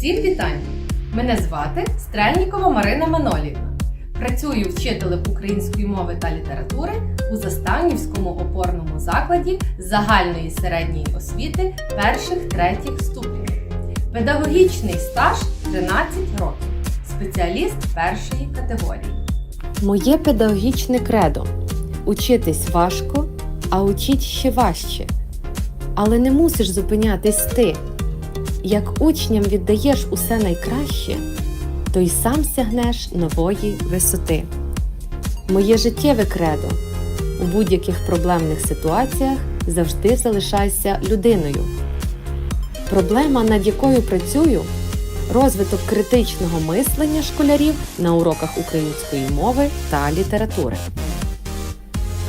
Усіх вітань! Мене звати Стрельнікова Марина Манолівна. Працюю вчителем української мови та літератури у Заставнівському опорному закладі загальної середньої освіти перших третіх ступенів. Педагогічний стаж 13 років. Спеціаліст першої категорії. Моє педагогічне кредо учитись важко, а учіть ще важче. Але не мусиш зупинятись ти. Як учням віддаєш усе найкраще, то й сам сягнеш нової висоти. Моє життєве кредо у будь-яких проблемних ситуаціях завжди залишайся людиною. Проблема, над якою працюю, розвиток критичного мислення школярів на уроках української мови та літератури.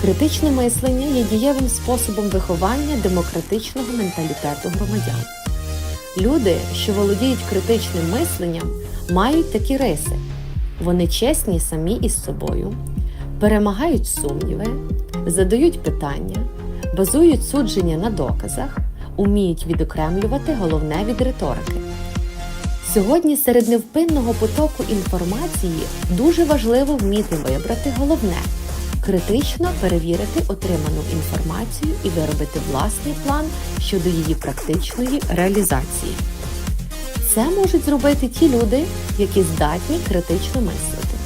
Критичне мислення є дієвим способом виховання демократичного менталітету громадян. Люди, що володіють критичним мисленням, мають такі риси. Вони чесні самі із собою, перемагають сумніви, задають питання, базують судження на доказах, уміють відокремлювати головне від риторики. Сьогодні серед невпинного потоку інформації дуже важливо вміти вибрати головне критично перевірити отриману інформацію і виробити власний план щодо її практичної реалізації. Це можуть зробити ті люди, які здатні критично мислити.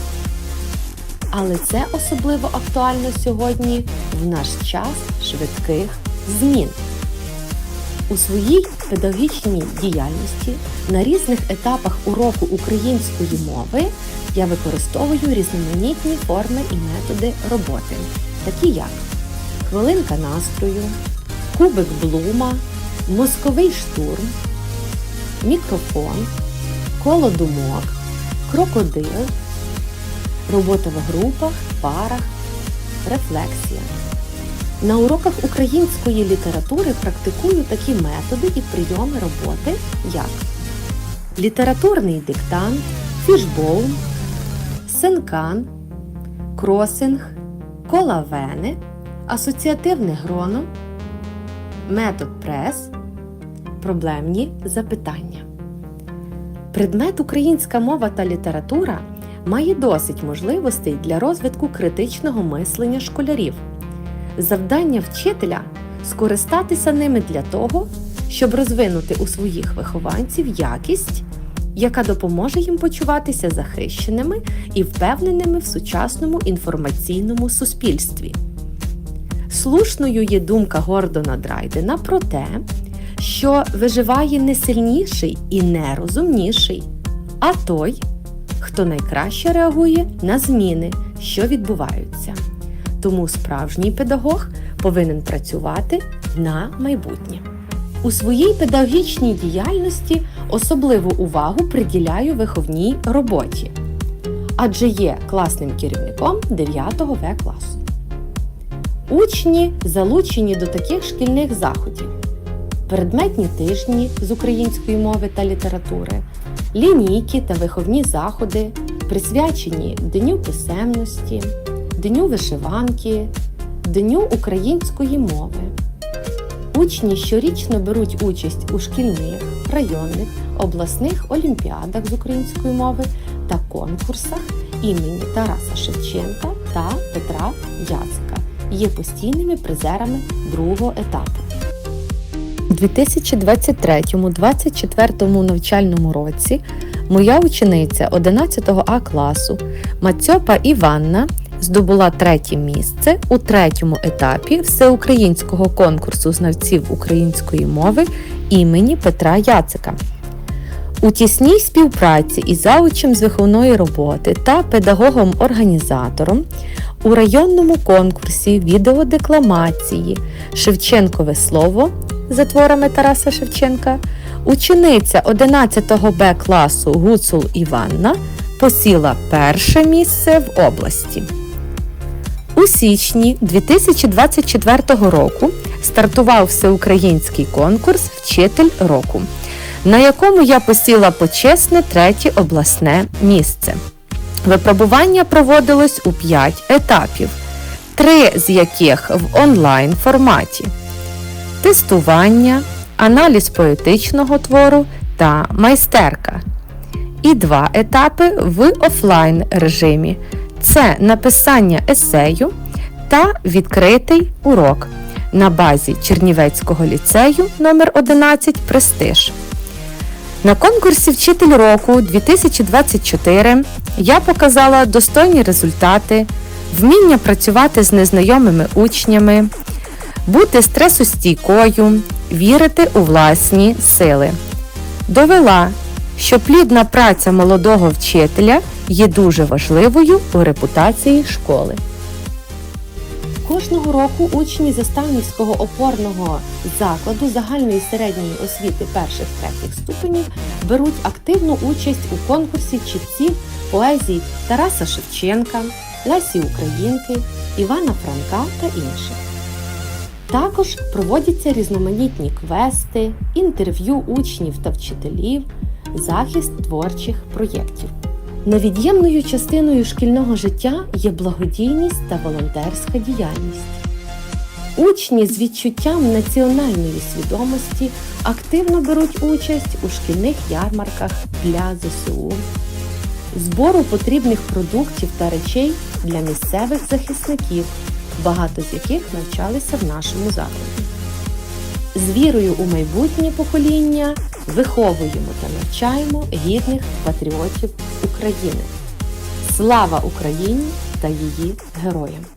Але це особливо актуально сьогодні в наш час швидких змін. У своїй педагогічній діяльності на різних етапах уроку української мови я використовую різноманітні форми і методи роботи, такі як хвилинка настрою, кубик блума, мозковий штурм, мікрофон, коло думок, крокодил, робота в групах, парах, рефлексія. На уроках української літератури практикую такі методи і прийоми роботи, як літературний диктант, фішбоум, синкан, кросинг, колавени, асоціативне гроно, метод прес, проблемні запитання. Предмет українська мова та література має досить можливостей для розвитку критичного мислення школярів. Завдання вчителя скористатися ними для того, щоб розвинути у своїх вихованців якість, яка допоможе їм почуватися захищеними і впевненими в сучасному інформаційному суспільстві. Слушною є думка Гордона Драйдена про те, що виживає не сильніший і не розумніший, а той, хто найкраще реагує на зміни, що відбуваються. Тому справжній педагог повинен працювати на майбутнє. У своїй педагогічній діяльності особливу увагу приділяю виховній роботі, адже є класним керівником 9 В класу. Учні залучені до таких шкільних заходів: предметні тижні з української мови та літератури, лінійки та виховні заходи, присвячені Дню писемності. Дню вишиванки, Дню української мови. Учні щорічно беруть участь у шкільних, районних, обласних олімпіадах з української мови та конкурсах імені Тараса Шевченка та Петра Яцика. Є постійними призерами другого етапу. У 2023-2024 навчальному році моя учениця 11 А класу Мацьопа Іванна здобула третє місце у третьому етапі всеукраїнського конкурсу знавців української мови імені Петра Яцика. У тісній співпраці із заучем з виховної роботи та педагогом-організатором у районному конкурсі відеодекламації Шевченкове слово за творами Тараса Шевченка учениця 11 Б класу Гуцул Іванна посіла перше місце в області. У січні 2024 року стартував всеукраїнський конкурс Вчитель року, на якому я посіла почесне третє обласне місце. Випробування проводилось у 5 етапів, три з яких в онлайн форматі: тестування, аналіз поетичного твору та майстерка. І два етапи в офлайн режимі це написання есею та відкритий урок на базі Чернівецького ліцею номер 11 Престиж. На конкурсі Вчитель року 2024 я показала достойні результати, вміння працювати з незнайомими учнями, бути стресостійкою, вірити у власні сили. Довела, що плідна праця молодого вчителя є дуже важливою у репутації школи. Кожного року учні Заставнівського опорного закладу загальної середньої освіти перших третіх ступенів беруть активну участь у конкурсі читців поезії Тараса Шевченка, Лесі Українки, Івана Франка та інших. Також проводяться різноманітні квести, інтерв'ю учнів та вчителів, захист творчих проєктів. Невід'ємною частиною шкільного життя є благодійність та волонтерська діяльність. Учні з відчуттям національної свідомості активно беруть участь у шкільних ярмарках для ЗСУ, збору потрібних продуктів та речей для місцевих захисників, багато з яких навчалися в нашому закладі. З вірою у майбутнє покоління виховуємо та навчаємо гідних патріотів України. Слава Україні та її героям!